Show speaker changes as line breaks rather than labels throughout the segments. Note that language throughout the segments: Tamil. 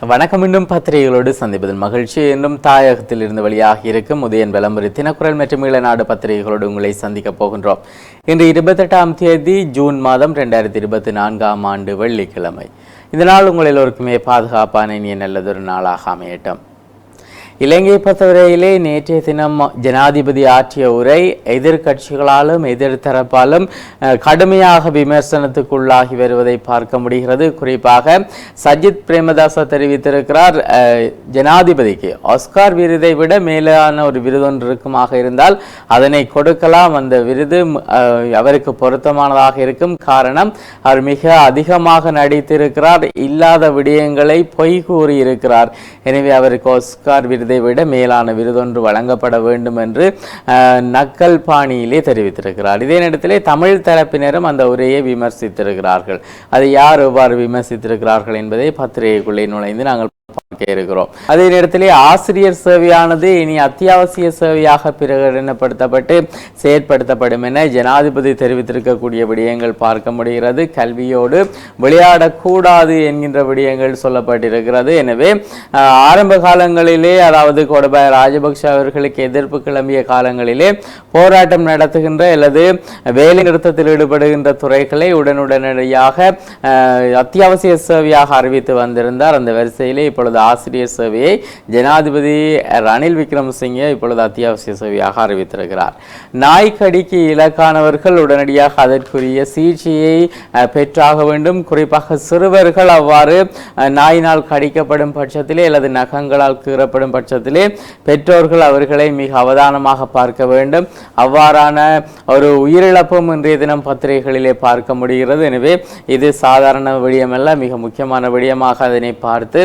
வணக்கம் இன்னும் பத்திரிகைகளோடு சந்திப்பதன் மகிழ்ச்சி. என்றும் தாயகத்தில் இருந்து வழியாக இருக்கும் உதயன் விளம்பரி தினக்குரல் மற்றும் இளநாடு பத்திரிகைகளோடு உங்களை சந்திக்கப் போகின்றோம். இன்று இருபத்தெட்டாம் தேதி ஜூன் மாதம் ரெண்டாயிரத்தி இருபத்தி நான்காம் ஆண்டு வெள்ளிக்கிழமை. இதனால் உங்கள் எல்லோருக்குமே பாதுகாப்பான இனிய நல்லதொரு நாளாக அமையட்டும். இலங்கை பொறுத்தவரையிலே நேற்றைய தினம் ஜனாதிபதி ஆற்றிய உரை எதிர்க்கட்சிகளாலும் எதிர்த்தரப்பாலும் கடுமையாக விமர்சனத்துக்குள்ளாகி வருவதை பார்க்க முடிகிறது. குறிப்பாக சஜித் பிரேமதாச தெரிவித்திருக்கிறார் ஜனாதிபதிக்கு ஆஸ்கார் விருதை விட மேலான ஒரு விருதொன்று இருக்குமாக இருந்தால் அதனை கொடுக்கலாம். அந்த விருது அவருக்கு பொருத்தமானதாக இருக்கும். காரணம் அவர் மிக அதிகமாக நடித்திருக்கிறார். இல்லாத விடயங்களை பொய் கூறியிருக்கிறார். எனவே அவருக்கு ஆஸ்கார் விருது விட மேலான விருதொன்று வழங்கப்பட வேண்டும் என்று அஹ், நக்கல் பாணியிலே தெரிவித்திருக்கிறார். இதே நேரத்திலே தமிழ் தரப்பினரும் அந்த உரையை விமர்சித்திருக்கிறார்கள். அதை யார் எவ்வாறு விமர்சித்திருக்கிறார்கள் என்பதை பத்திரிகைக்குள்ளே நுழைந்து நாங்கள் பார்க்க இருக்கிறோம் அதே நேரத்திலே ஆசிரியர் சேவையானது இனி அத்தியாவசிய சேவையாக பிரகடனப்படுத்தப்பட்டு செயற்படுத்தப்படும் என ஜனாதிபதி தெரிவித்திருக்கக்கூடிய விடயங்கள் பார்க்க முடிகிறது. கல்வியோடு விளையாடக்கூடாது என்கின்ற விடயங்கள் சொல்லப்பட்டிருக்கிறது. எனவே ஆரம்ப காலங்களிலே அதாவது கோடபாய ராஜபக்ஷ அவர்களுக்கு எதிர்ப்பு கிளம்பிய காலங்களிலே போராட்டம் நடத்துகின்ற அல்லது வேலை நிறுத்தத்தில் ஈடுபடுகின்ற துறைகளை உடனுடனடியாக அத்தியாவசிய சேவையாக அறிவித்து வந்திருந்தார். அந்த வரிசையிலே இப்பொழுது ஆசிரியர் சேவையை ஜனாதிபதி ரணில் விக்ரமசிங்கே இப்பொழுது அத்தியாவசிய சேவையாக அறிவித்திருக்கிறார் நாய்க்கடிக்கு இலக்கானவர்கள் உடனடியாக அதற்குரிய சிகிச்சையை பெற்றாக வேண்டும். குறிப்பாக சிறுவர்கள் அவ்வாறு நாயினால் கடிக்கப்படும் பட்சத்திலே அல்லது நகங்களால் கீறப்படும் பட்சத்திலே பெற்றோர்கள் அவர்களை மிக அவதானமாக பார்க்க வேண்டும். அவ்வாறான ஒரு உயிரிழப்பும் இன்றைய தினம் பத்திரிகைகளிலே பார்க்க முடிகிறது. எனவே இது சாதாரண விடயமல்ல மிக முக்கியமான விடயமாக அதனை பார்த்து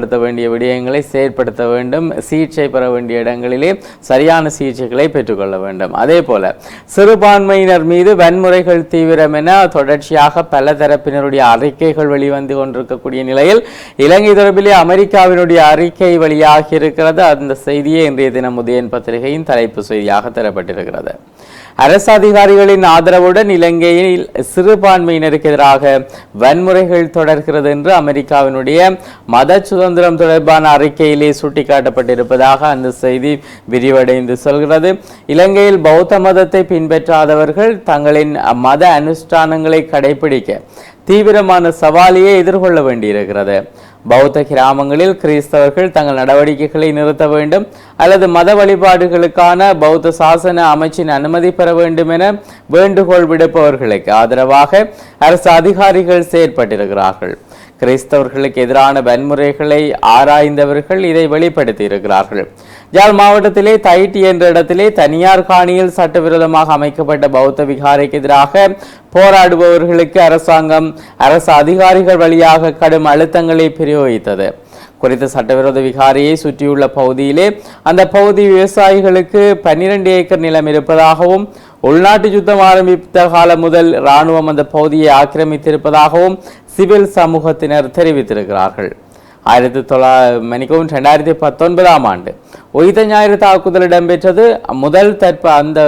செயல்படுத்த வேண்டிய விடயங்களை செயற்படுத்த வேண்டும் சிகிச்சை பெற வேண்டிய இடங்களிலே சரியான சிகிச்சைகளை பெற்றுக்கொள்ள வேண்டும். அதே போல சிறுபான்மையினர் மீது வன்முறைகள் தீவிரம் என தொடர்ச்சியாக பல தரப்பினருடைய அறிக்கைகள் வெளிவந்து கொண்டிருக்கக்கூடிய நிலையில் இலங்கை தொடர்பிலே அமெரிக்காவினுடைய அறிக்கை வெளியாகி இருக்கிறது அந்த செய்தியே இன்றைய தினம் உதயன் பத்திரிகையின் தலைப்பு செய்தியாக தரப்பட்டிருக்கிறது. அரசு அதிகாரிகளின் ஆதரவுடன் இலங்கையில் சிறுபான்மையினருக்கு எதிராக வன்முறைகள் தொடர்கிறது என்று அமெரிக்காவினுடைய மத சுதந்திரம் தொடர்பான அறிக்கையிலே சுட்டிக்காட்டப்பட்டிருப்பதாக அந்த செய்தி விரிவடைந்து சொல்கிறது. இலங்கையில் பௌத்த மதத்தை பின்பற்றாதவர்கள் தங்களின் மத அனுஷ்டானங்களை கடைபிடிக்க தீவிரமான சவாலையே எதிர்கொள்ள வேண்டியிருக்கிறது. பௌத்த கிராமங்களில் கிறிஸ்தவர்கள் தங்கள் நடவடிக்கைகளை நிறுத்த வேண்டும் அல்லது மத வழிபாடுகளுக்கான பௌத்த சாசன அமைச்சின் அனுமதி பெற வேண்டும் என வேண்டுகோள் விடுப்பவர்களுக்கு ஆதரவாக அரசு அதிகாரிகள் செயற்பட்டிருக்கிறார்கள். கிறிஸ்தவர்களுக்கு எதிரான வன்முறைகளை ஆராய்ந்தவர்கள் இதை வெளிப்படுத்தி இருக்கிறார்கள் ஜாழ் மாவட்டத்திலே தைட்டி என்ற இடத்திலே தனியார் காணியில் சட்டவிரோதமாக அமைக்கப்பட்ட பௌத்த விகாரைக்கு எதிராக போராடுபவர்களுக்கு அரசாங்கம் அரசு அதிகாரிகள் வழியாக கடும் அழுத்தங்களை பிரயோகித்தது. குறித்த சட்டவிரோத விகாரியை சுற்றியுள்ள பகுதியிலே அந்த பகுதி விவசாயிகளுக்கு பன்னிரண்டு ஏக்கர் நிலம் இருப்பதாகவும் உள்நாட்டு யுத்தம் ஆரம்பித்த காலம் முதல் இராணுவம் அந்த பகுதியை ஆக்கிரமித்திருப்பதாகவும் சிவில் சமூகத்தினர் தெரிவித்திருக்கிறார்கள். ஆயிரத்தி தொள்ளா மணிக்கவும் ரெண்டாயிரத்தி பத்தொன்பதாம் ஆண்டு. உயிர் ஞாயிறு தாக்குதல் இடம்பெற்றது. முதல் தற்ப அந்த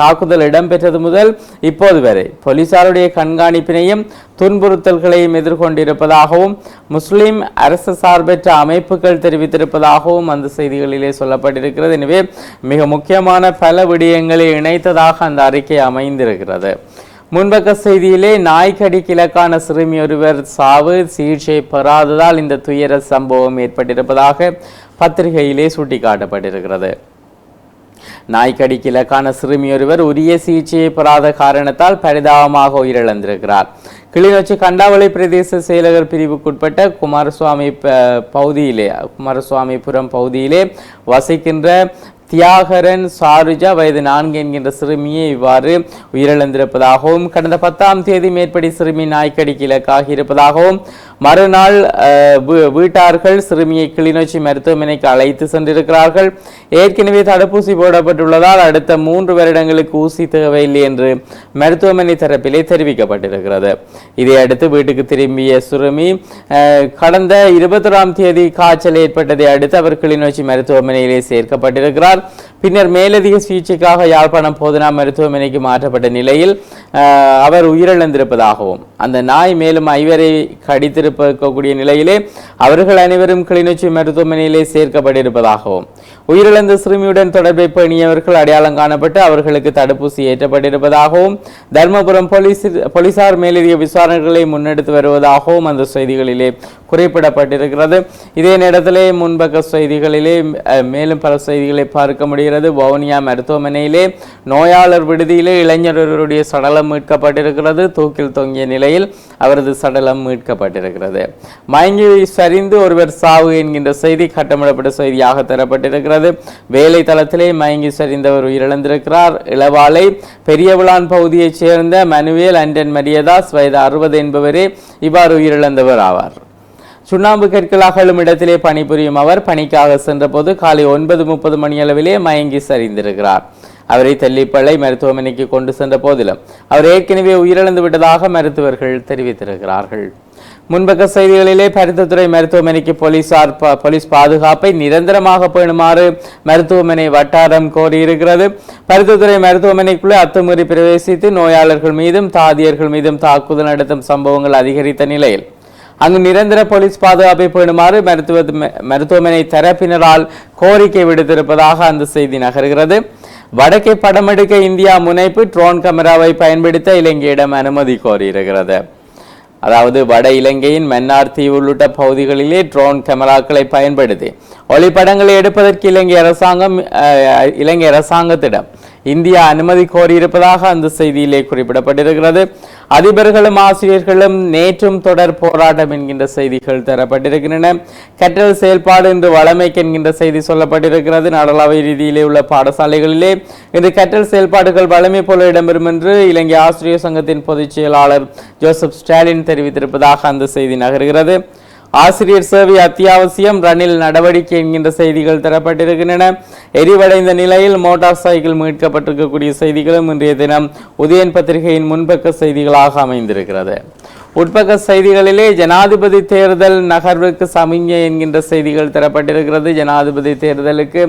தாக்குதல் இடம்பெற்றது முதல் இப்போது வரை. போலீசாருடைய கண்காணிப்பினையும் துன்புறுத்தல்களையும் எதிர்கொண்டிருப்பதாகவும் முஸ்லிம் அரசு சார்பற்ற அமைப்புகள் தெரிவித்திருப்பதாகவும் அந்த செய்திகளிலே சொல்லப்பட்டிருக்கிறது. எனவே மிக முக்கியமான பல விடயங்களை இணைத்ததாக அந்த அறிக்கை அமைந்திருக்கிறது. முன்பக்க செய்தியிலே நாய்க்கடி கிழக்கான சிறுமி ஒருவர் சாவு சிகிச்சை பெறாததால் இந்த துயர சம்பவம் ஏற்பட்டிருப்பதாக பத்திரிகையிலே சுட்டிக்காட்டப்பட்டிருக்கிறது. நாய்க்கடிக்கு இலக்கான சிறுமி ஒருவர் உரிய சிகிச்சையை பெறாத காரணத்தால் பரிதாபமாக உயிரிழந்திருக்கிறார். கிளிநொச்சி கண்டாவளை பிரதேச செயலகர் பிரிவுக்குட்பட்ட குமாரசுவாமி பகுதியிலே குமாரசுவாமிபுரம் பகுதியிலே வசிக்கின்ற தியாகரன் சாருஜா வயது நான்கு என்கின்ற சிறுமியை இவ்வாறு உயிரிழந்திருப்பதாகவும் கடந்த பத்தாம் தேதி மேற்படி சிறுமி நாய்க்கடிக்கு இலக்காகி இருப்பதாகவும் மறுநாள் வீட்டார்கள் சிறுமியை கிளிநொச்சி மருத்துவமனைக்கு அழைத்து சென்றிருக்கிறார்கள். ஏற்கனவே தடுப்பூசி போடப்பட்டுள்ளதால் அடுத்த மூன்று வருடங்களுக்கு ஊசி தேவையில்லை என்று மருத்துவமனை தரப்பிலே தெரிவிக்கப்பட்டிருக்கிறது. இதையடுத்து வீட்டுக்கு திரும்பிய சிறுமி அஹ், கடந்த இருபத்தொராம் தேதி காய்ச்சல் ஏற்பட்டதை அடுத்து அவர் கிளிநொச்சி மருத்துவமனையிலே சேர்க்கப்பட்டிருக்கிறார். பின்னர் மேலதிக சிகிச்சைக்காக யாழ்ப்பாணம் போதனா மருத்துவமனைக்கு மாற்றப்பட்ட நிலையில் அவர் உயிரிழந்திருப்பதாகவும் அந்த நாய் மேலும் ஐவரை கடித்திருப்ப நிலையிலே அவர்கள் அனைவரும் கிளிநொச்சி மருத்துவமனையிலே சேர்க்கப்பட்டிருப்பதாகவும் உயிரிழந்த சிறுமியுடன் தொடர்பை பேணியவர்கள் அடையாளம் காணப்பட்டு அவர்களுக்கு தடுப்பூசி ஏற்றப்பட்டிருப்பதாகவும் தர்மபுரம் போலீஸ் போலீசார் மேலதிக விசாரணைகளை முன்னெடுத்து வருவதாகவும் அந்த செய்திகளிலே குறிப்பிடப்பட்டிருக்கிறது. இதே நேரத்திலே முன்பக்க செய்திகளிலே மேலும் பல செய்திகளை பார்க்க முடிகிறது. வவுனியா மருத்துவமனையிலே நோயாளர் விடுதியிலே இளைஞர் ஒருவருடைய சடலம் மீட்கப்பட்டிருக்கிறது. தூக்கில் தொங்கிய நிலையில் அவரது சடலம் மீட்கப்பட்டிருக்கிறது. மயங்கி சரிந்து ஒருவர் சாவு என்கின்ற செய்தி கட்டமிடப்பட்ட செய்தியாக தரப்பட்டிருக்கிறது. வேலை தளத்திலே மயங்கி சரிந்தவர் உயிரிழந்திருக்கிறார். இளவாலை பெரியவிழான் பகுதியைச் சேர்ந்த மனுவேல் அண்டன் மரியதாஸ் வயது அறுபது என்பவரே இவ்வாறு உயிரிழந்தவர் ஆவார். சுண்ணாம்பு கற்கள் எழும் இடத்திலே பணிபுரியும் அவர் பணிக்காக சென்றபோது காலை ஒன்பது முப்பது மணியளவிலே மயங்கி சரிந்திருக்கிறார். அவரை தள்ளிப்பள்ளை மருத்துவமனைக்கு கொண்டு சென்ற போதிலும் அவர் ஏற்கனவே உயிரிழந்து விட்டதாக மருத்துவர்கள் தெரிவித்திருக்கிறார்கள். முன்பக்க செய்திகளிலே பருத்தத்துறை மருத்துவமனைக்கு போலீசார் போலீஸ் பாதுகாப்பை நிரந்தரமாக பேணுமாறு மருத்துவமனை வட்டாரம் கோரியிருக்கிறது. பருத்தத்துறை மருத்துவமனைக்குள்ளே அத்துமீறி பிரவேசித்து நோயாளர்கள் மீதும் தாதியர்கள் மீதும் தாக்குதல் நடத்தும் சம்பவங்கள் அதிகரித்த நிலையில் அங்கு நிரந்தர போலீஸ் பாதுகாப்பை பேணுமாறு மருத்துவ மருத்துவமனை தரப்பினரால் கோரிக்கை விடுத்திருப்பதாக அந்த செய்தி நகர்கிறது. வடக்கே படமெடுக்க இந்தியா முனைப்பு ட்ரோன் கேமராவை பயன்படுத்த இலங்கையிடம் அனுமதி கோரியிருக்கிறது. அதாவது வட இலங்கையின் மன்னார் தீவு உள்ளிட்ட பகுதிகளிலே ட்ரோன் கேமராக்களை பயன்படுத்தி ஒளிப்படங்களை எடுப்பதற்கு இலங்கை அரசாங்கம் இலங்கை அரசாங்கத்திடம் இந்தியா அனுமதி கோரியிருப்பதாக அந்த செய்தியிலே குறிப்பிடப்பட்டிருக்கிறது. அதிபர்களும் ஆசிரியர்களும் நேற்றும் தொடர் போராட்டம் என்கின்ற செய்திகள் தரப்பட்டிருக்கின்றன. கற்றல் செயல்பாடு இன்று வளமைக்கு என்கின்ற செய்தி சொல்லப்பட்டிருக்கிறது. நாடளாவிய ரீதியிலே உள்ள பாடசாலைகளிலே இன்று கற்றல் செயல்பாடுகள் வளமை போல இடம்பெறும் என்று இலங்கை ஆசிரியர் சங்கத்தின் பொதுச் செயலாளர் ஜோசப் ஸ்டாலின் தெரிவித்திருப்பதாக அந்த செய்தி நகர்கிறது. ஆசிரியர் சேவை அத்தியாவசியம் ரணில் நடவடிக்கை என்கின்ற செய்திகள் தரப்பட்டிருக்கின்றன. எரிவடைந்த நிலையில் மோட்டார் சைக்கிள் மீட்கப்பட்டிருக்கக்கூடிய செய்திகளும் இன்றைய தினம் உதயன் பத்திரிகையின் முன்பக்க செய்திகளாக அமைந்திருக்கிறது. உட்பக்க செய்திகளிலே ஜனாதிபதி தேர்தல் நகர்வுக்கு சமிஞ்ஞை என்கின்ற செய்திகள் தரப்பட்டிருக்கிறது. ஜனாதிபதி தேர்தலுக்கு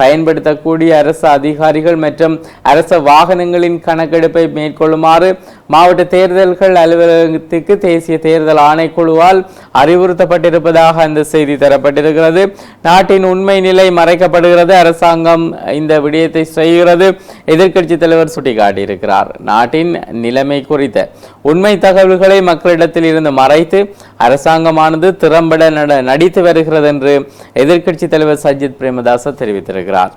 பயன்படுத்தக்கூடிய அரசு அதிகாரிகள் மற்றும் அரச வாகனங்களின் கணக்கெடுப்பை மேற்கொள்ளுமாறு மாவட்ட தேர்தல்கள் அலுவலகத்துக்கு தேசிய தேர்தல் ஆணைக்குழுவால் அறிவுறுத்தப்பட்டிருப்பதாக அந்த செய்தி தரப்பட்டிருக்கிறது. நாட்டின் உண்மை நிலை மறைக்கப்படுகிறது. அரசாங்கம் இந்த விடயத்தை செய்கிறது. எதிர்க்கட்சி தலைவர் சுட்டிக்காட்டியிருக்கிறார். நாட்டின் நிலைமை குறித்த உண்மை தகவல்களை மக்கள் மக்களிடத்தில் இருந்து மறைத்து அரசாங்கமானது திறம்பட நடித்து வருகிறது என்று எதிர்க்கட்சி தலைவர் சஜித் பிரேமதாச தெரிவித்திருக்கிறார்.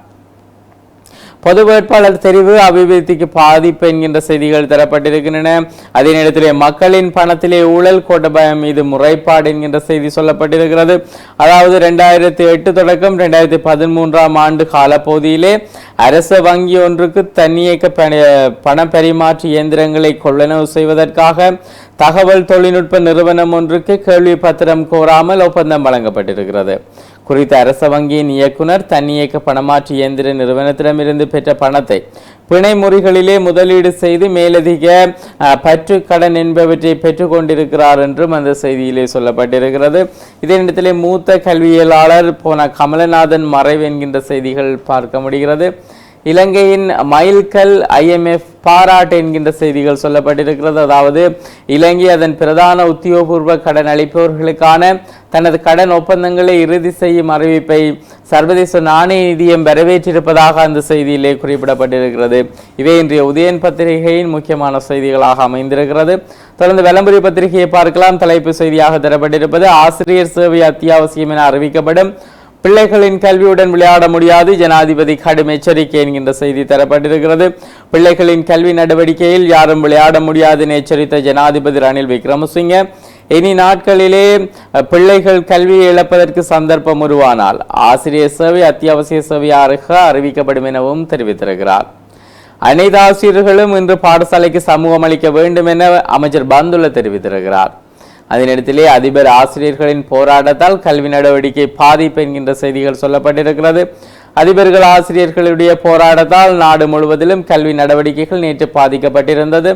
பொது வேட்பாளர் தெரிவு அபிவிருத்திக்கு பாதிப்பு என்கின்ற செய்திகள் தரப்பட்டிருக்கின்றன. அதே நேரத்திலே மக்களின் பணத்திலே ஊழல் கோட்டபயம் மீது முறைப்பாடு என்கின்ற செய்தி சொல்லப்பட்டிருக்கிறது. அதாவது ரெண்டாயிரத்தி எட்டு தொடக்கம் ரெண்டாயிரத்தி பதிமூன்றாம் ஆண்டு காலப்பகுதியிலே அரசு வங்கி ஒன்றுக்கு தன்னியக்க பண- பரிமாற்று இயந்திரங்களை கொள்ளனவு செய்வதற்காக தகவல் தொழில்நுட்ப நிறுவனம் ஒன்றுக்கு கேள்வி பத்திரம் கோராமல் ஒப்பந்தம் வழங்கப்பட்டிருக்கிறது. குறித்த அரச வங்கியின் இயக்குனர் தன்னியக்க பணமாற்று இயந்திர நிறுவனத்திடமிருந்து பெற்ற பணத்தை பிணை முறிகளிலே முதலீடு செய்து மேலதிக அஹ், பற்று கடன் என்பவற்றை பெற்றுக்கொண்டிருக்கிறார் என்றும் அந்த செய்தியிலே சொல்லப்பட்டிருக்கிறது. இதே நேரத்திலே மூத்த கல்வியலாளர் போன கமலநாதன் மறைவு என்கின்ற செய்திகள் பார்க்க முடிகிறது. இலங்கையின் மைல்கல் ஐஎம்எஃப் பாராட்டு என்கின்ற செய்திகள் சொல்லப்பட்டிருக்கிறது. அதாவது இலங்கை அதன் பிரதான உத்தியோகபூர்வ கடன் அளிப்பவர்களுக்கான தனது கடன் ஒப்பந்தங்களை இறுதி செய்யும் அறிவிப்பை சர்வதேச நாணய நிதியம் வரவேற்றிருப்பதாக அந்த செய்தியிலே குறிப்பிடப்பட்டிருக்கிறது. இவை இன்றைய உதயன் பத்திரிகையின் முக்கியமான செய்திகளாக அமைந்திருக்கிறது. தொடர்ந்து விளம்பரி பத்திரிகையை பார்க்கலாம். தலைப்பு செய்தியாக தரப்பட்டிருப்பது ஆசிரியர் சேவை அத்தியாவசியம் என அறிவிக்கப்படும் பிள்ளைகளின் கல்வியுடன் விளையாட முடியாது. ஜனாதிபதி கடும் எச்சரிக்கை என்கின்ற செய்தி தரப்பட்டிருக்கிறது. பிள்ளைகளின் கல்வி நடவடிக்கையில் யாரும் விளையாட முடியாது என எச்சரித்த ஜனாதிபதி ரணில் விக்ரமசிங்க இனி நாட்களிலே பிள்ளைகள் கல்வியை இழப்பதற்கு சந்தர்ப்பம் உருவானால் ஆசிரியர் சேவை அத்தியாவசிய சேவையாக அறிவிக்கப்படும் எனவும் தெரிவித்திருக்கிறார். அனைத்து ஆசிரியர்களும் இன்று பாடசாலைக்கு சமூகம் அளிக்க வேண்டும் என அமைச்சர் பந்துல தெரிவித்திருக்கிறார். அதனிடத்திலே அதிபர் ஆசிரியர்களின் போராட்டத்தால் கல்வி நடவடிக்கை பாதிப்பு என்கின்ற செய்திகள் சொல்லப்பட்டிருக்கிறது. அதிபர்கள் ஆசிரியர்களுடைய போராட்டத்தால் நாடு முழுவதிலும் கல்வி நடவடிக்கைகள் நேற்று பாதிக்கப்பட்டிருந்தது.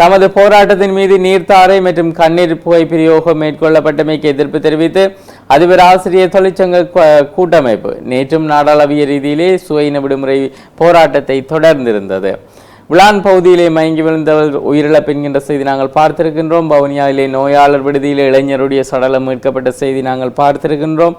தமது போராட்டத்தின் மீது நீர்த்தாரை மற்றும் கண்ணீர் புகை பிரயோகம் மேற்கொள்ளப்பட்டமைக்கு எதிர்ப்பு தெரிவித்து அதிபர் ஆசிரியர் தொழிற்சங்க கூட்டமைப்பு நேற்றும் நாடாளவிய ரீதியிலே சுயின விடுமுறை போராட்டத்தை தொடர்ந்திருந்தது. விளான் பகுதியிலே மயங்கி விழுந்தவர் உயிரிழப்பு என்கின்ற செய்தி நாங்கள் பார்த்திருக்கின்றோம். வவுனியாவிலே நோயாளர் விடுதியிலே இளைஞருடைய சடலம் மீட்கப்பட்ட செய்தி நாங்கள் பார்த்திருக்கின்றோம்.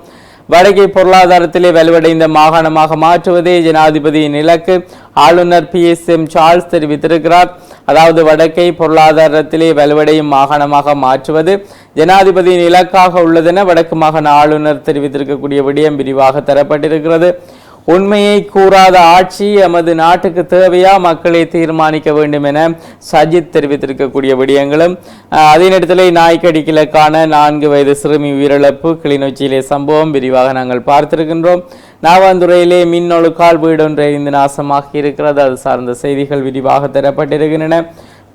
வடகை பொருளாதாரத்திலே வலுவடைந்த மாகாணமாக மாற்றுவதே ஜனாதிபதியின் இலக்கு. ஆளுநர் பி. எஸ். எம். சார்ல்ஸ் தெரிவித்திருக்கிறார். அதாவது வடக்கை பொருளாதாரத்திலே வலுவடையும் மாகாணமாக மாற்றுவது ஜனாதிபதியின் இலக்காக உள்ளதென வடக்கு மாகாண ஆளுநர் தெரிவித்திருக்கக்கூடிய விடயம் விரிவாக தரப்பட்டிருக்கிறது. உண்மையை கூறாத ஆட்சி எமது நாட்டுக்கு தேவையா? மக்களை தீர்மானிக்க வேண்டும் என சஜித் தெரிவித்திருக்கக்கூடிய விடயங்களும் அதே நேரத்தில் நாய்க்கடிக்கிலக்கான நான்கு வயது சிறுமி உயிரிழப்பு கிளிநொச்சியிலே சம்பவம் விரிவாக நாங்கள் பார்த்திருக்கின்றோம். நாவாந்துறையிலே மின்னொழுக்கால் வீடொன்று எரிந்து நாசமாக இருக்கிறது. அது சார்ந்த செய்திகள் விரிவாக தரப்பட்டிருக்கின்றன.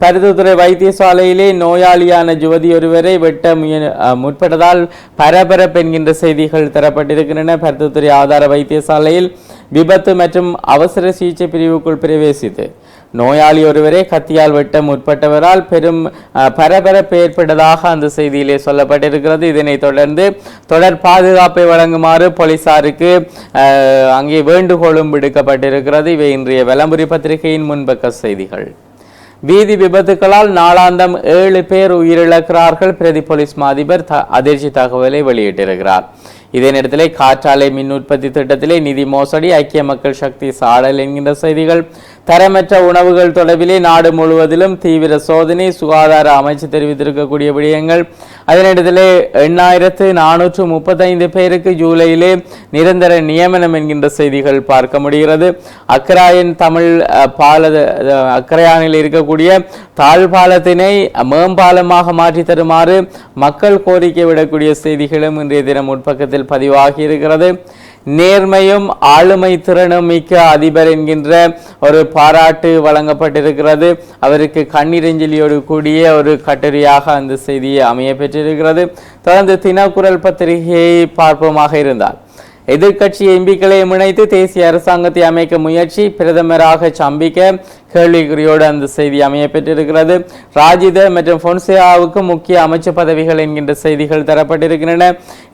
பருத்தித்துறை வைத்தியசாலையிலே நோயாளியான யுவதி ஒருவரை வெட்ட முய முற்பட்டதால் பரபரப்பு என்கின்ற செய்திகள் தரப்பட்டிருக்கின்றன. பருத்தித்துறை ஆதார வைத்தியசாலையில் விபத்து மற்றும் அவசர சிகிச்சை பிரிவுக்குள் பிரவேசித்து நோயாளி ஒருவரே கத்தியால் வெட்ட முற்பட்டவரால் பெரும் பரபரப்பு ஏற்பட்டதாக அந்த செய்தியிலே சொல்லப்பட்டிருக்கிறது. இதனைத் தொடர்ந்து தொடர் பாதுகாப்பை வழங்குமாறு போலீசாருக்கு அங்கே வேண்டுகோளும் விடுக்கப்பட்டிருக்கிறது. இவை இன்றைய விளம்பரி பத்திரிகையின் முன்பக்க செய்திகள். வீதி விபத்துகளால் நாளாந்தம் ஏழு பேர் உயிரிழக்கிறார்கள். பிரதி போலீஸ் மா அதிபர் த அதிர்ச்சி தகவலை வெளியிட்டிருக்கிறார். இதே நேரத்தில் காற்றாலை மின் உற்பத்தி திட்டத்திலே நிதி மோசடி ஐக்கிய மக்கள் சக்தி சாடல் என்கின்ற செய்திகள் தரமற்ற உணவுகள் தொடர்பிலே நாடு முழுவதிலும் தீவிர சோதனை சுகாதார அமைச்சு தெரிவித்திருக்கக்கூடிய விடயங்கள். அதே எண்ணாயிரத்து நானூற்று முப்பத்தைந்து பேருக்கு ஜூலையிலே நிரந்தர நியமனம் என்கின்ற செய்திகள் பார்க்க முடிகிறது. அக்கராயன் தமிழ் அஹ், பால அக்கரையானில் இருக்கக்கூடிய தாழ்பாலத்தினை மேம்பாலமாக மாற்றி தருமாறு மக்கள் கோரிக்கை விடக்கூடிய செய்திகளும் இன்றைய தினம் உட்பக்கத்தில் பதிவாகி இருக்கிறது. நேர்மையும் ஆளுமை திறனும் மிக்க அதிபர் என்கின்ற ஒரு பாராட்டு வழங்கப்பட்டிருக்கிறது. அவருக்கு கண்ணீரஞ்சலியோடு கூடிய ஒரு கட்டுரையாக அந்த செய்தி அமைய பெற்றிருக்கிறது தொடர்ந்து தினக்குரல் பத்திரிகையை பார்ப்போமாக இருந்தார் எதிர்க்கட்சி எம்பிக்களை இணைத்து தேசிய அரசாங்கத்தை அமைக்க முயற்சி பிரதமராக சம்பிக்க கேள்விக்குறியோடு அந்த செய்தி அமையப்பெற்றிருக்கிறது. ராஜித மற்றும் பொன்சேயாவுக்கு முக்கிய அமைச்சு பதவிகள் என்கின்ற செய்திகள் தரப்பட்டிருக்கின்றன.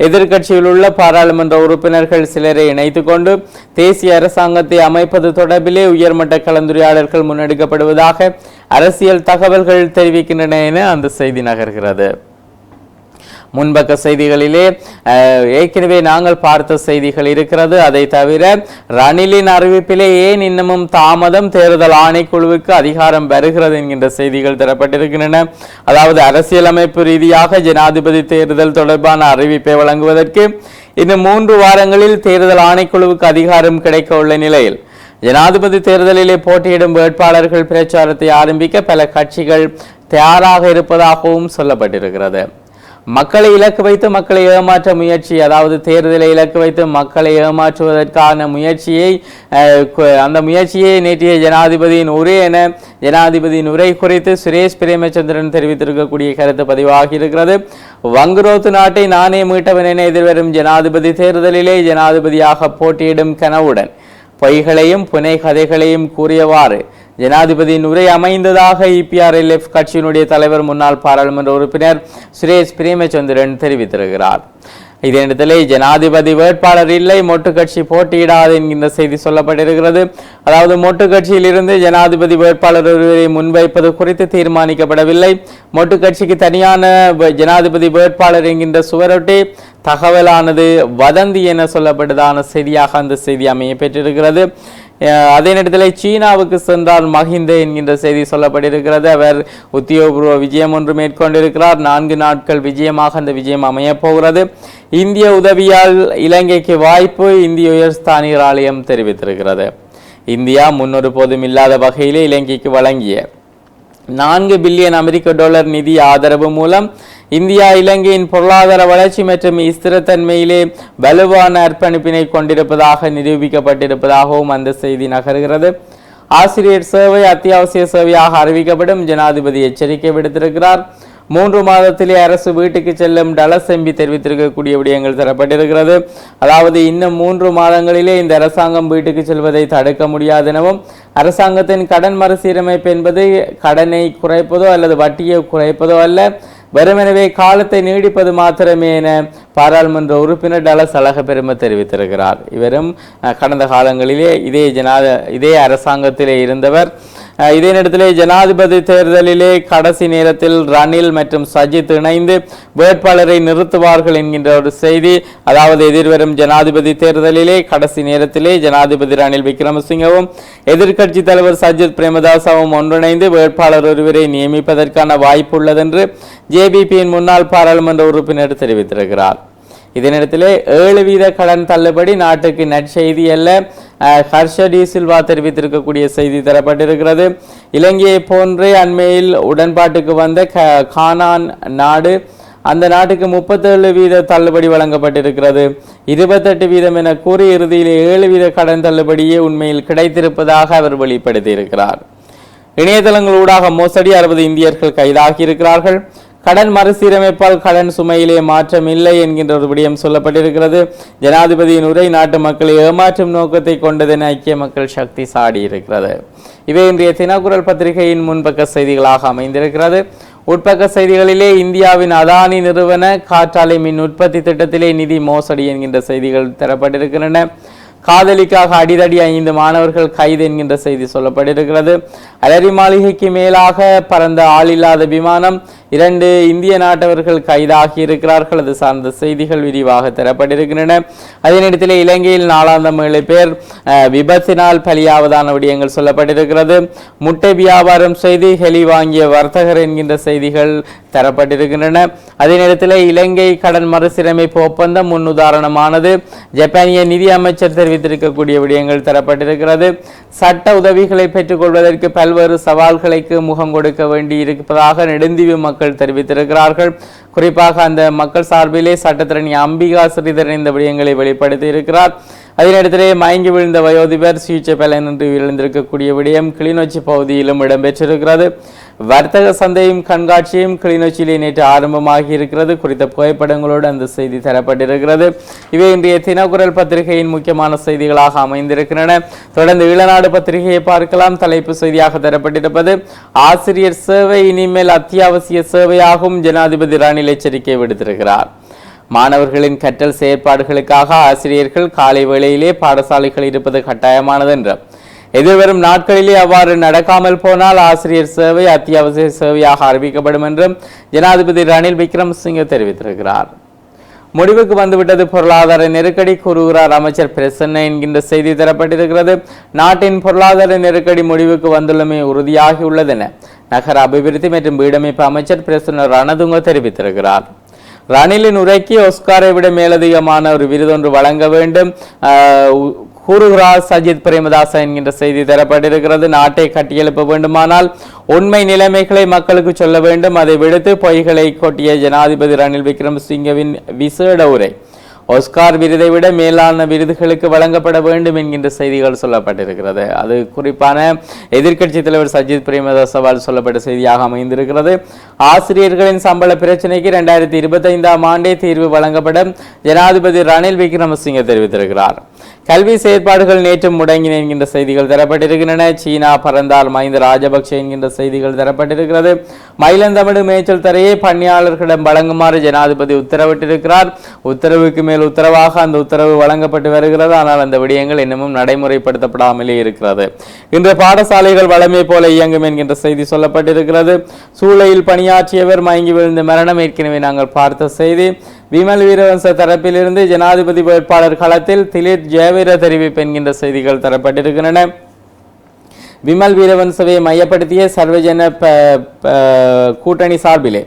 எதிர்க்கட்சியில் உள்ள பாராளுமன்ற உறுப்பினர்கள் சிலரை இணைத்துக் கொண்டு தேசிய அரசாங்கத்தை அமைப்பது தொடர்பிலே உயர்மட்ட கலந்துரையாடல்கள் முன்னெடுக்கப்படுவதாக அரசியல் தகவல்கள் தெரிவிக்கின்றன என அந்த செய்தி நகர்கிறது. முன்பக்க செய்திகளிலே ஏற்கனவே நாங்கள் பார்த்த செய்திகள் இருக்கிறது. அதை தவிர ரணிலின் அறிவிப்பிலே ஏன் இன்னமும் தாமதம் தேர்தல் ஆணைக்குழுவுக்கு அதிகாரம் வருகிறது என்கின்ற செய்திகள் தரப்பட்டிருக்கின்றன. அதாவது அரசியலமைப்பு ரீதியாக ஜனாதிபதி தேர்தல் தொடர்பான அறிவிப்பை வழங்குவதற்கு இன்னும் மூன்று வாரங்களில் தேர்தல் ஆணைக்குழுவுக்கு அதிகாரம் கிடைக்க உள்ள நிலையில் ஜனாதிபதி தேர்தலிலே போட்டியிடும் வேட்பாளர்கள் பிரச்சாரத்தை ஆரம்பிக்க பல கட்சிகள் தயாராக இருப்பதாகவும் சொல்லப்பட்டிருக்கிறது. மக்களை இலக்கு வைத்து மக்களை ஏமாற்ற முயற்சி அதாவது தேர்தலை இலக்கு வைத்து மக்களை ஏமாற்றுவதற்கான முயற்சியை அந்த முயற்சியை நேற்றைய ஜனாதிபதியின் உரை என ஜனாதிபதியின் உரை குறித்து சுரேஷ் பிரேமச்சந்திரன் தெரிவித்திருக்கக்கூடிய கருத்து பதிவாகி இருக்கிறது. வங்குரோத்து நாட்டை நானே மீட்டவன் என எதிர்வரும் ஜனாதிபதி தேர்தலிலே ஜனாதிபதியாக போட்டியிடும் கனவுடன் பொய்களையும் புனை கதைகளையும் கூறியவாறு ஜனாதிபதியின் உரை அமைந்ததாக இபிஆர்எல்எஃப் கட்சியினுடைய தலைவர் முன்னாள் பாராளுமன்ற உறுப்பினர் சுரேஷ் பிரேமச்சந்திரன் தெரிவித்திருக்கிறார். இதே ஜனாதிபதி வேட்பாளர் இல்லை மொட்டு கட்சி போட்டியிடாது என்கின்ற செய்தி சொல்லப்பட்டிருக்கிறது. அதாவது மொட்டு கட்சியிலிருந்து ஜனாதிபதி வேட்பாளர் ஒருவரை முன்வைப்பது குறித்து தீர்மானிக்கப்படவில்லை. மொட்டு கட்சிக்கு தனியான வ- ஜனாதிபதி வேட்பாளர் என்கின்ற சுவரொட்டி தகவலானது வதந்தி என சொல்லப்பட்டதான செய்தியாக அந்த செய்தி அமைய பெற்றிருக்கிறது அதே நேரத்தில் சீனாவுக்கு சென்றார் மஹிந்த என்கின்ற செய்தி சொல்லப்பட்டிருக்கிறது. அவர் உத்தியோகபூர்வ விஜயம் ஒன்று மேற்கொண்டிருக்கிறார். நான்கு நாட்கள் விஜயமாக அந்த விஜயம் அமையப் போகிறது. இந்திய உதவியால் இலங்கைக்கு வாய்ப்பு இந்திய உயர்ஸ்தானிகர் ஆலயம் தெரிவித்திருக்கிறது. இந்தியா முன்னொரு போதும் இல்லாத வகையிலே இலங்கைக்கு வழங்கிய நான்கு பில்லியன் அமெரிக்க டாலர் நிதி ஆதரவு மூலம் இந்தியா இலங்கையின் பொருளாதார வளர்ச்சி மற்றும் ஸ்திரத்தன்மையிலே வலுவான அர்ப்பணிப்பினை கொண்டிருப்பதாக நிரூபிக்கப்பட்டிருப்பதாகவும் அந்த செய்தி நகர்கிறது. ஆசிரியர் சேவை அத்தியாவசிய சேவையாக அறிவிக்கப்படும் ஜனாதிபதி எச்சரிக்கை விடுத்திருக்கிறார். மூன்று மாதத்திலே அரசு வீட்டுக்கு செல்லும் டலஸ் எம்பி தெரிவித்திருக்கக்கூடிய விடயங்கள் தரப்பட்டிருக்கிறது. அதாவது இன்னும் மூன்று மாதங்களிலே இந்த அரசாங்கம் வீட்டுக்கு செல்வதை தடுக்க முடியாது எனவும் அரசாங்கத்தின் கடன் மறுசீரமைப்பு என்பது கடனை குறைப்பதோ அல்லது வட்டியை குறைப்பதோ அல்ல வெறுமெனவே காலத்தை நீடிப்பது மாத்திரமே என பாராளுமன்ற உறுப்பினர் டலஸ் அழகபெருமை தெரிவித்திருக்கிறார். இவரும் கடந்த காலங்களிலே இதே ஜனாத இதே அரசாங்கத்திலே இருந்தவர். இதே நேரத்தில் ஜனாதிபதி தேர்தலிலே கடைசி நேரத்தில் ரணில் மற்றும் சஜித் இணைந்து வேட்பாளரை நிறுத்துவார்கள் என்கின்ற ஒரு செய்தி அதாவது எதிர்வரும் ஜனாதிபதி தேர்தலிலே கடைசி நேரத்திலே ஜனாதிபதி ரணில் விக்ரமசிங்கவும் எதிர்க்கட்சி தலைவர் சஜித் பிரேமதாசவும் ஒன்றிணைந்து வேட்பாளர் ஒருவரை நியமிப்பதற்கான வாய்ப்பு உள்ளதென்று ஜேபிபியின் முன்னாள் பாராளுமன்ற உறுப்பினர் தெரிவித்திருக்கிறார். இதே நேரத்திலே ஏழு வீத கடன் தள்ளுபடி நாட்டுக்கு நற்செய்தி அல்ல அஹ், ஹர்ஷ டி சில்வா தெரிவித்திருக்கக்கூடிய செய்தி தரப்பட்டிருக்கிறது. இலங்கையை போன்றே அண்மையில் உடன்பாட்டுக்கு வந்த க கானான் நாடு அந்த நாட்டுக்கு முப்பத்தேழு வீத தள்ளுபடி வழங்கப்பட்டிருக்கிறது. இருபத்தெட்டு வீதம் என கூறி இறுதியில் ஏழு வீத கடன் தள்ளுபடியே உண்மையில் கிடைத்திருப்பதாக அவர் வெளிப்படுத்தியிருக்கிறார். இணையதளங்கள் ஊடாக மோசடி அறுபது இந்தியர்கள் கைதாகி இருக்கிறார்கள் கடன் மறுசீரமைப்பால் கடன் சுமையிலே மாற்றம் இல்லை என்கின்ற ஒரு விடயம் சொல்லப்பட்டிருக்கிறது. ஜனாதிபதியின் உரை நாட்டு மக்களை ஏமாற்றும் நோக்கத்தை கொண்டதென ஐக்கிய மக்கள் சக்தி சாடி இருக்கிறது. இவை இன்றைய தினக்குரல் பத்திரிகையின் முன்பக்க செய்திகளாக அமைந்திருக்கிறது. உட்பக்க செய்திகளிலே இந்தியாவின் அதானி நிறுவன காற்றாலை மின் உற்பத்தி திட்டத்திலே நிதி மோசடி என்கின்ற செய்திகள் தரப்பட்டிருக்கின்றன. காதலிக்காக அடிதடி ஐந்து மாணவர்கள் கைது என்கின்ற செய்தி சொல்லப்பட்டிருக்கிறது. அலரி மாளிகைக்கு மேலாக பறந்த ஆளில்லாத விமானம் இரண்டு இந்திய நாட்டவர்கள் கைதாகி இருக்கிறார்கள். அது சார்ந்த செய்திகள் விரிவாக தரப்பட்டிருக்கின்றன. அதே நேரத்தில் இலங்கையில் நாளாந்தம் ஏழு பேர் விபத்தினால் பலியாவதான விடயங்கள் சொல்லப்பட்டிருக்கிறது. முட்டை வியாபாரம் செய்து ஹெலி வாங்கிய வர்த்தகர் என்கின்ற செய்திகள் தரப்பட்டிருக்கின்றன. அதே நேரத்தில் இலங்கை கடன் மறுசீரமைப்பு ஒப்பந்தம் முன்னுதாரணமானது. ஜப்பானிய நிதி அமைச்சர் தெரிவித்திருக்கக்கூடிய விடயங்கள் தரப்பட்டிருக்கிறது. சட்ட உதவிகளை பெற்றுக்கொள்வதற்கு பல்வேறு சவால்களுக்கு முகம் கொடுக்க வேண்டி இருப்பதாக நெடுந்தீவு மக்கள் தெரிவித்திருக்கிறார்கள். குறிப்பாக அந்த மக்கள் சார்பிலே சட்டத்திரணி அம்பிகா ஸ்ரீதரன் இந்த விடயங்களை வெளிப்படுத்தி இருக்கிறார் அதே நேரத்திலே மயங்கி விழுந்த வயோதிபர் சிகிச்சை பலன் என்று விழுந்திருக்கக்கூடிய விடயம் கிளிநொச்சி பகுதியிலும் இடம்பெற்றிருக்கிறது. வர்த்தக சந்தையும் கண்காட்சியும் கிளிநொச்சியிலே நேற்று ஆரம்பமாகி இருக்கிறது குறித்த புகைப்படங்களோடு அந்த செய்தி தரப்பட்டிருக்கிறது. இவை இன்றைய தினக்குரல் பத்திரிகையின் முக்கியமான செய்திகளாக அமைந்திருக்கின்றன. தொடர்ந்து ஈழநாடு பத்திரிகையை பார்க்கலாம். தலைப்பு செய்தியாக தரப்பட்டிருப்பது ஆசிரியர் சேவை இனிமேல் அத்தியாவசிய சேவையாகும் ஜனாதிபதி ரணில் எச்சரிக்கை விடுத்திருக்கிறார். மாணவர்களின் கற்றல் செயற்பாடுகளுக்காக ஆசிரியர்கள் காலை வேளையிலே பாடசாலைகள் இருப்பது கட்டாயமானது என்றார் எதிர்வரும் நாட்களிலே அவ்வாறு நடக்காமல் போனால் ஆசிரியர் சேவை அத்தியாவசிய சேவையாக அறிவிக்கப்படும் என்றும் ஜனாதிபதி ரணில் விக்ரமசிங்க தெரிவித்திருக்கிறார். முடிவுக்கு வந்துவிட்டது பொருளாதார நெருக்கடி கூறுகிறார் அமைச்சர் பிரசன்ன என்கின்ற செய்தி தரப்பட்டிருக்கிறது. நாட்டின் பொருளாதார நெருக்கடி முடிவுக்கு வந்துள்ளமை உறுதியாகியுள்ளதென நகர அபிவிருத்தி மற்றும் வீடமைப்பு அமைச்சர் பிரசன்ன ரணதுங்க தெரிவித்திருக்கிறார். ரணிலின் உரைக்கு ஒஸ்காரை விட மேலதிகமான ஒரு விருதொன்று வழங்க வேண்டும். கூறுகிறார் சஜித் பிரேமதாச என்கின்ற செய்தி தரப்பட்டிருக்கிறது. நாட்டை கட்டியெழுப்ப வேண்டுமானால் உண்மை நிலைமைகளை மக்களுக்கு சொல்ல வேண்டும். அதை விடுத்து பொய்களை கொட்டிய ஜனாதிபதி ரணில் விக்ரமசிங்கவின் விசேட உரை. ஒஸ்கார் விருதை விட மேலான விருதுகளுக்கு வழங்கப்பட வேண்டும் என்கின்ற செய்திகள் சொல்லப்பட்டிருக்கிறது. அது குறிப்பான எதிர்க்கட்சி தலைவர் சஜித் பிரேமதாசவால் சொல்லப்பட்ட செய்தியாக அமைந்திருக்கிறது. ஆசிரியர்களின் சம்பள பிரச்சனைக்கு இரண்டாயிரத்தி இருபத்தைந்தாம் ஆண்டே தீர்வு வழங்கப்படும் ஜனாதிபதி ரணில் விக்ரமசிங்க தெரிவித்திருக்கிறார். கல்வி செயற்பாடுகள் நேற்று முடங்கின என்கின்ற செய்திகள் தரப்பட்டிருக்கின்றன. சீனா பறந்தால் மஹிந்த ராஜபக்ஷ என்கின்ற செய்திகள் தரப்பட்டிருக்கிறது. மயிலந்தமிழ் மேய்ச்சல் தரையை பணியாளர்களிடம் வழங்குமாறு ஜனாதிபதி உத்தரவிட்டிருக்கிறார். உத்தரவுக்கு மேல் உத்தரவாக அந்த உத்தரவு வழங்கப்பட்டு வருகிறது. ஆனால் அந்த விடயங்கள் இன்னமும் நடைமுறைப்படுத்தப்படாமலே இருக்கிறது. இன்று பாடசாலைகள் வளமை போல இயங்கும் என்கின்ற செய்தி சொல்லப்பட்டிருக்கிறது. சூளையில் பணியாற்றியவர் மயங்கி விழுந்த மரணம். ஏற்கனவே நாங்கள் பார்த்த செய்தி. விமல் வீரவன்ச தரப்பிலிருந்து ஜனாதிபதி வேட்பாளர் களத்தில் திலித் ஜெயவீர தெரிவிப்பு என்கின்ற செய்திகள் தரப்பட்டிருக்கின்றன. விமல் வீரவன்சவை மையப்படுத்திய சர்வஜன கூட்டணி சார்பிலே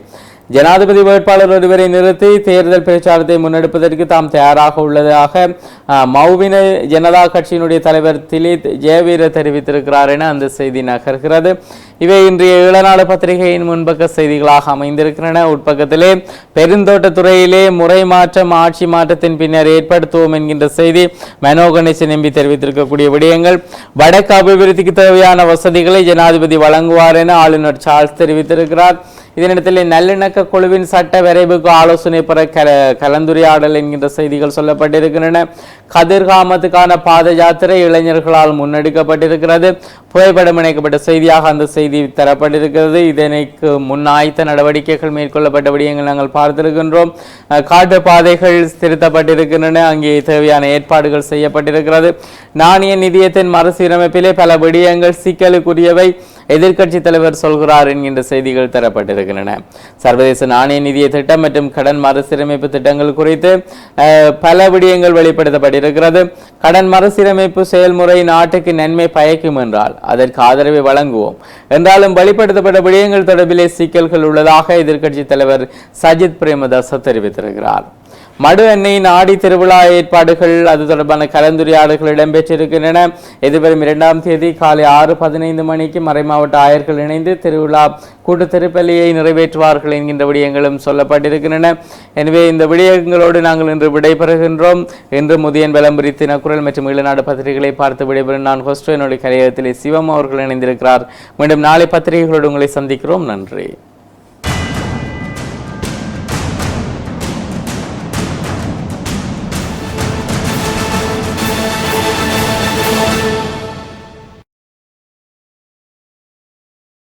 ஜனாதிபதி வேட்பாளர் ஒருவரை நிறுத்தி தேர்தல் பிரச்சாரத்தை முன்னெடுப்பதற்கு தாம் தயாராக உள்ளதாக மௌவின ஜனதா கட்சியினுடைய தலைவர் திலித் ஜெயவீர தெரிவித்திருக்கிறார் என அந்த செய்தி நகர்கிறது. இவை இன்றைய இளநாடு பத்திரிகையின் முன்பக்க செய்திகளாக அமைந்திருக்கின்றன. உட்பக்கத்திலே பெருந்தோட்டத்துறையிலே முறை மாற்றம் ஆட்சி மாற்றத்தின் பின்னர் ஏற்படுத்துவோம் என்கின்ற செய்தி மனோ கணேசன் எம்பி தெரிவித்திருக்கக்கூடிய விடயங்கள். வடக்கு அபிவிருத்திக்கு தேவையான வசதிகளை ஜனாதிபதி வழங்குவார் என ஆளுநர் சார்ஸ் தெரிவித்திருக்கிறார். இதனிடத்தில் நல்லிணக்க குழுவின் சட்ட விரைவுக்கு ஆலோசனை பெற கல கலந்துரையாடல் என்கின்ற செய்திகள் சொல்லப்பட்டிருக்கின்றன. கதிர்காமத்துக்கான பாத யாத்திரை இளைஞர்களால் முன்னெடுக்கப்பட்டிருக்கிறது. புகைப்படம் இணைக்கப்பட்ட செய்தியாக அந்த செய்தி தரப்பட்டிருக்கிறது. இதனைக்கு முன் ஆயத்த நடவடிக்கைகள் மேற்கொள்ளப்பட்ட விடயங்கள் நாங்கள் பார்த்திருக்கின்றோம். காட்டு பாதைகள் திருத்தப்பட்டிருக்கின்றன. அங்கே தேவையான ஏற்பாடுகள் செய்யப்பட்டிருக்கிறது. நாணய நிதியத்தின் மறுசீரமைப்பிலே பல விடயங்கள் சிக்கலுக்குரியவை. எதிர்க்கட்சி தலைவர் சொல்கிறார் என்கின்ற செய்திகள் தரப்பட்டிருக்கின்றன. சர்வதேச நாணய நிதிய திட்டம் மற்றும் கடன் மறுசீரமைப்பு திட்டங்கள் குறித்து அஹ், பல விடயங்கள் வெளிப்படுத்தப்பட்டிருக்கிறது. கடன் மறுசீரமைப்பு செயல்முறை நாட்டுக்கு நன்மை பயக்கும் என்றால் அதற்கு ஆதரவை வழங்குவோம். என்றாலும் வெளிப்படுத்தப்பட்ட விடயங்கள் தொடர்பிலே சிக்கல்கள் உள்ளதாக எதிர்க்கட்சி தலைவர் சஜித் பிரேமதாச தெரிவித்திருக்கிறார். மடு எண்ணெய் நாடி திருவிழா ஏற்பாடுகள் அது தொடர்பான கலந்துரையாடல்கள் இடம்பெற்றிருக்கின்றன. எதிர்வரும் இரண்டாம் தேதி காலை ஆறு பதினைந்து மணிக்கு மறைமாவட்ட ஆயர்கள் இணைந்து திருவிழா கூட்டு திருப்பலியை நிறைவேற்றுவார்கள் என்கின்ற விடயங்களும் சொல்லப்பட்டிருக்கின்றன. எனவே இந்த விடயங்களோடு நாங்கள் இன்று விடைபெறுகின்றோம். இன்று முதியன் விளம்பரி தினக்குரல் மற்றும் ஈழநாடு பத்திரிகைகளை பார்த்து விடைபெறும் நான் ஹோஸ்டோ என்னுடைய கலையகத்திலே சிவம் அவர்கள் இணைந்திருக்கிறார். மீண்டும் நாளை பத்திரிகைகளோடு உங்களை சந்திக்கிறோம். நன்றி.